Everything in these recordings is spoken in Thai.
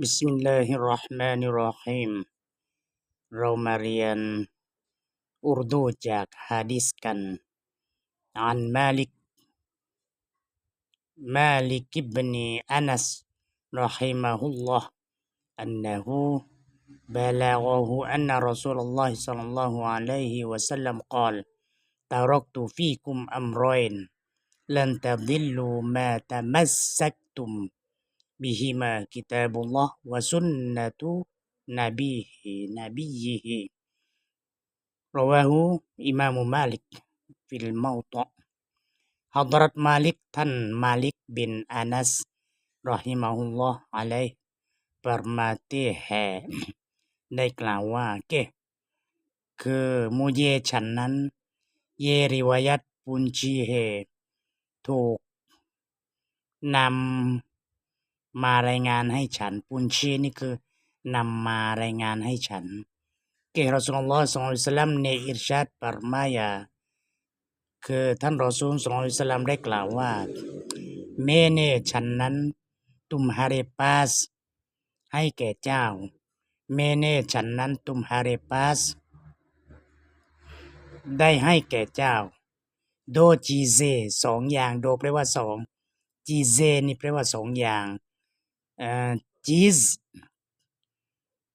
บิสมิลลาฮิรเราะห์มานิรเราะฮีม เรามาเรียนอุรดูจากฮะดีษกัน عن مالك مالك بن أنس رحمه الله أنه بلغه أن رسول الله صلى الله عليه وسلم قال تركت فيكم أمرين لن تضلوا ما تمسكتم بهما كتاب الله وسنة نبيه نبيه رواه إمام مالك في الموطأ حضرت مالك ท่านมาลิกบินอานัสรอฮิมาฮุลลอฮ์อะลัยฮิ ปรมาติแฮได้กล่าวว่าเกคือมูเยฉันนั้น เยริวายัตปุนชีเฮถูกนำ มารายงานให้ฉัน ปุนชีนี่คือนำมารายงานให้ฉันเกรอสุลลอฮ์สองอิสลามในอิรชาดปรมายาคือท่านรอซูลสองอิสลามได้กล่าวว่า เมเนฉันนั้น ตุมฮาเรปาส ให้แก่เจ้า เมเนฉันนั้นตุมฮาเรปาส ได้ให้แก่เจ้า โดจีเซสองอย่างโดแปลว่าสองจีเซนี่แปลว่าสองอย่าง อ่อจีซ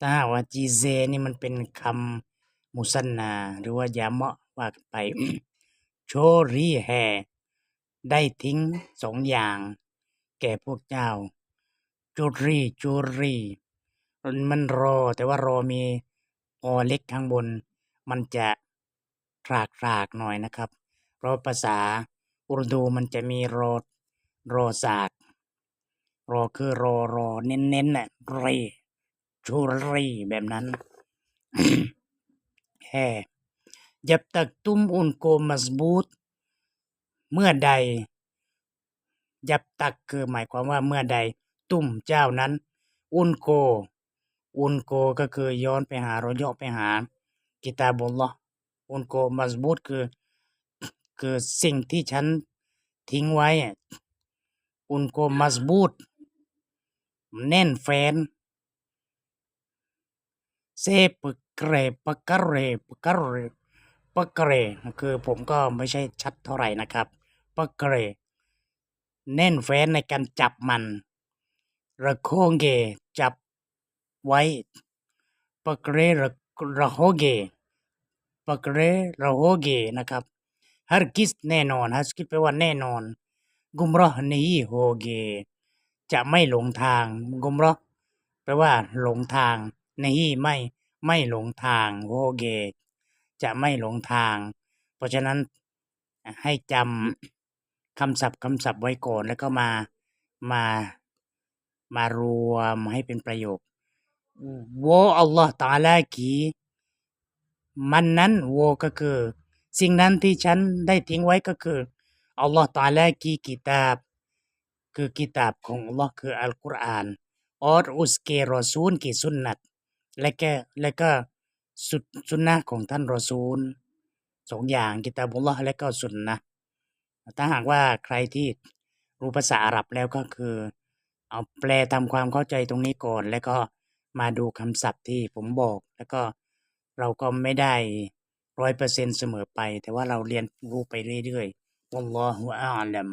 ถ้าหากว่าจีเซนี่มันเป็นคำมุสันนา หรือว่ายาเมาะว่ากันไปโชรีแฮได้ทิ้งสองอย่าง แก่พวกเจ้าจุรีจุรีมันรอ แต่ว่ารอมีอเล็กข้างบน มันจะรากรากหน่อยนะครับ เพราะภาษาอุรดูมันจะมีรอรอศาสตร์ รอคือรอรอเน้นเน้นน่ะรีชูรีแบบนั้นแฮ่ยับตักตุ้มอุนโกมัสบูตเมื่อใด ยับตักคือหมายความว่าเมื่อใด ตุ้มเจ้านั้น อุนโก อุนโกก็คือย้อนไปหาราย่อไปหา กิตาบุลลออุนโกมัสบูตคือ คือสิ่งที่ฉันทิ้งไว้อะอุนโกมัสบูต แน่นแฟนเซปเกรปกะเรปกะเรปกะเรคือผมก็ไม่ใช่ชัดเท่าไหร่นะครับปกะเรแน่นแฟนในการจับมันระโคงเกจับไว้ปกะเรระระโฮเกปกะเรระโฮเกนะครับฮัรกิสแน่นอนฮัสกิสแปลว่าแน่นอนกุมรอนี้โฮเก จะไม่หลงทางกุมรอแปลว่า หลงทางในี้ไม่ไม่หลงทางโฮเกจะไม่หลงทาง เพราะฉะนั้นให้จำคำศัพท์คำศัพท์ไว้ก่อนแล้วก็มามามารวมให้เป็นประโยคโวอัลลอฮ์ตาลากีมันนั้นโวก็คือ สิ่งนั้นที่ฉันได้ทิ้งไว้ก็คืออัลลอฮ์ตาลากีกิตาบ คือกิตาบของอัลลอฮ์คืออัลกุรอานอรอุสเกรอซูลกิสุนนัตและก็และก็สุดสุนนะของท่านรอซูลสองอย่างกิตาบุลลอฮ์และก็สุนนะถ้าหากว่าใครที่รู้ภาษาอาหรับแล้วก็คือ เอาแปลทำความเข้าใจตรงนี้ก่อน แล้วก็มาดูคำศัพท์ที่ผมบอก แล้วก็เราก็ไม่ได้ร้อยเปอร์เซ็นเสมอไป แต่ว่าเราเรียนรู้ไปเรื่อยๆวัล والله ลลัม